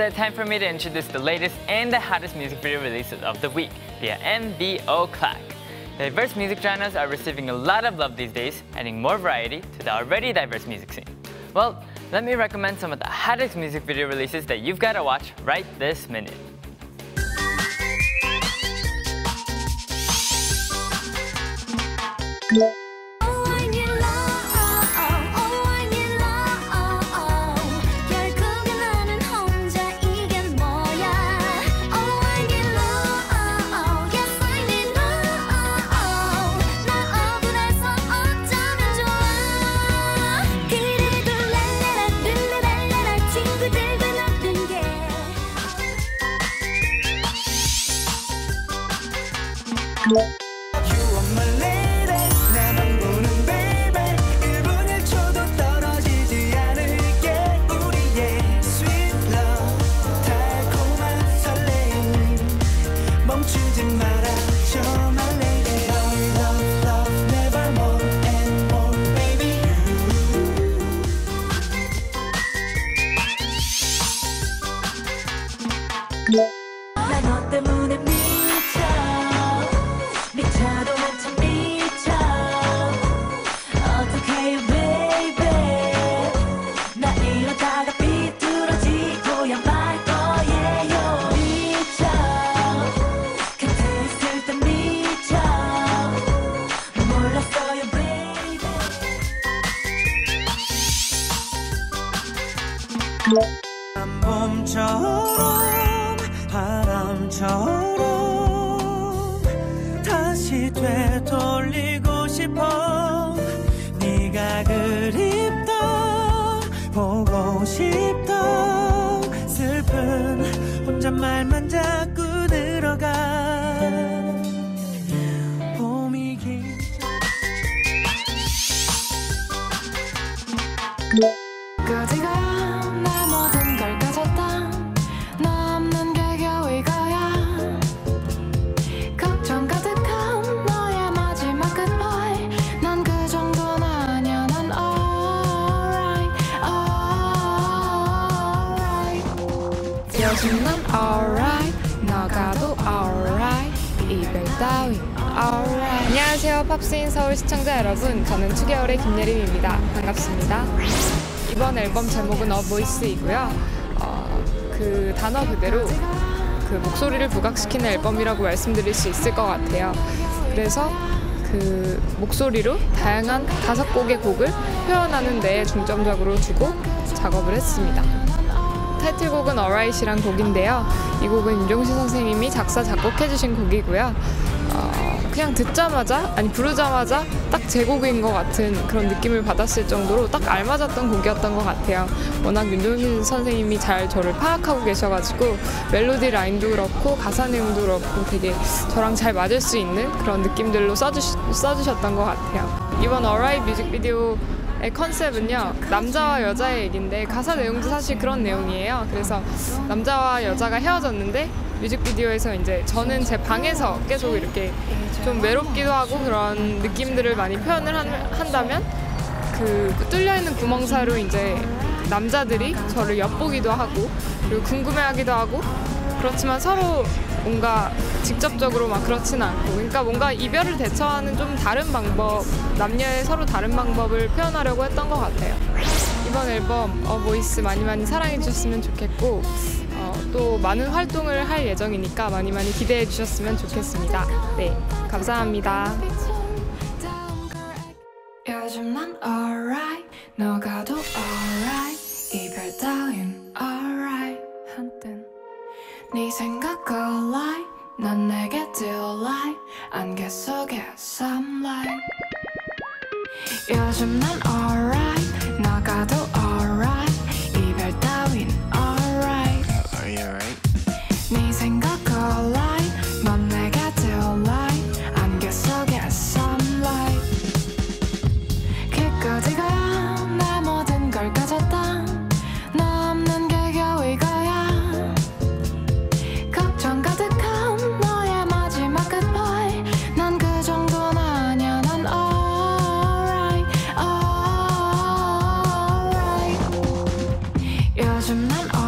that time for me to introduce the latest and the hottest music video releases of the week via MBO Clack. Diverse music genres are receiving a lot of love these days, adding more variety to the already diverse music scene. Well, let me recommend some of the hottest music video releases that you've got to watch right this minute. You Bye. 봄처럼 바람처럼 다시 되돌리고 싶어. 네가 그립다 보고 싶다. 슬픈 혼잣말만 자꾸 늘어가 alright. 너가도 alright. 이별 따윈 alright. 안녕하세요 팝스인 서울 시청자 여러분. 저는 2개월의 김예림입니다. 반갑습니다. 이번 앨범 제목은 어 보이스이고요. 어, 그 단어 그대로 그 목소리를 부각시키는 앨범이라고 말씀드릴 수 있을 것 같아요. 그래서 그 목소리로 다양한 다섯 곡의 곡을 표현하는 데 중점적으로 두고 작업을 했습니다 타이틀곡은 Alright이란 곡인데요. 이 곡은 윤종신 선생님이 작사 작곡해주신 곡이고요. 어, 그냥 듣자마자 아니 부르자마자 딱 제 곡인 것 같은 그런 느낌을 받았을 정도로 딱 알맞았던 곡이었던 것 같아요. 워낙 윤종신 선생님이 잘 저를 파악하고 계셔가지고 멜로디 라인도 그렇고 가사 내용도 그렇고 되게 저랑 잘 맞을 수 있는 그런 느낌들로 써주시, 써주셨던 것 같아요. 이번 Alright 뮤직비디오 의 컨셉은요 남자와 여자의 얘기인데 가사 내용도 사실 그런 내용이에요. 그래서 남자와 여자가 헤어졌는데 뮤직비디오에서 이제 저는 제 방에서 계속 이렇게 좀 외롭기도 하고 그런 느낌들을 많이 표현을 한, 한다면 그 뚫려 있는 구멍 사이로 이제 남자들이 저를 엿보기도 하고 그리고 궁금해하기도 하고 그렇지만 서로 뭔가 직접적으로 막 그렇진 않고. 그러니까 뭔가 이별을 대처하는 좀 다른 방법 남녀의 서로 다른 방법을 표현하려고 했던 것 같아요. 이번 앨범 어 보이스 많이 많이 사랑해 주셨으면 좋겠고 어, 또 많은 활동을 할 예정이니까 많이 많이 기대해 주셨으면 좋겠습니다. 네 감사합니다. 요즘 난 alright 너가도 alright From then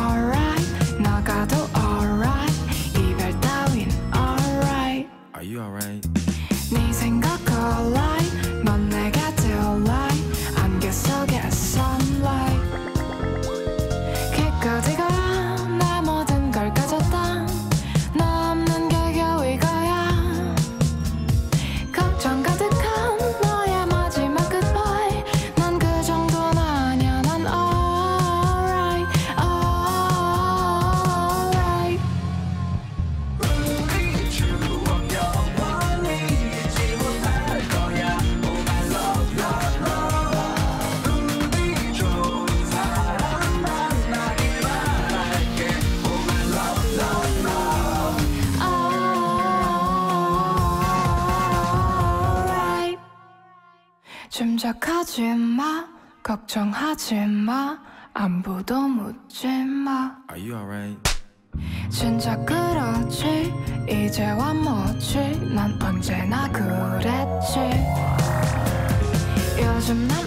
짐작하지 마 걱정하지 마 안부도 묻지 마. Are you alright? 진짜 그렇지 이제와 뭐지? 난 언제나 그랬지. 요즘 난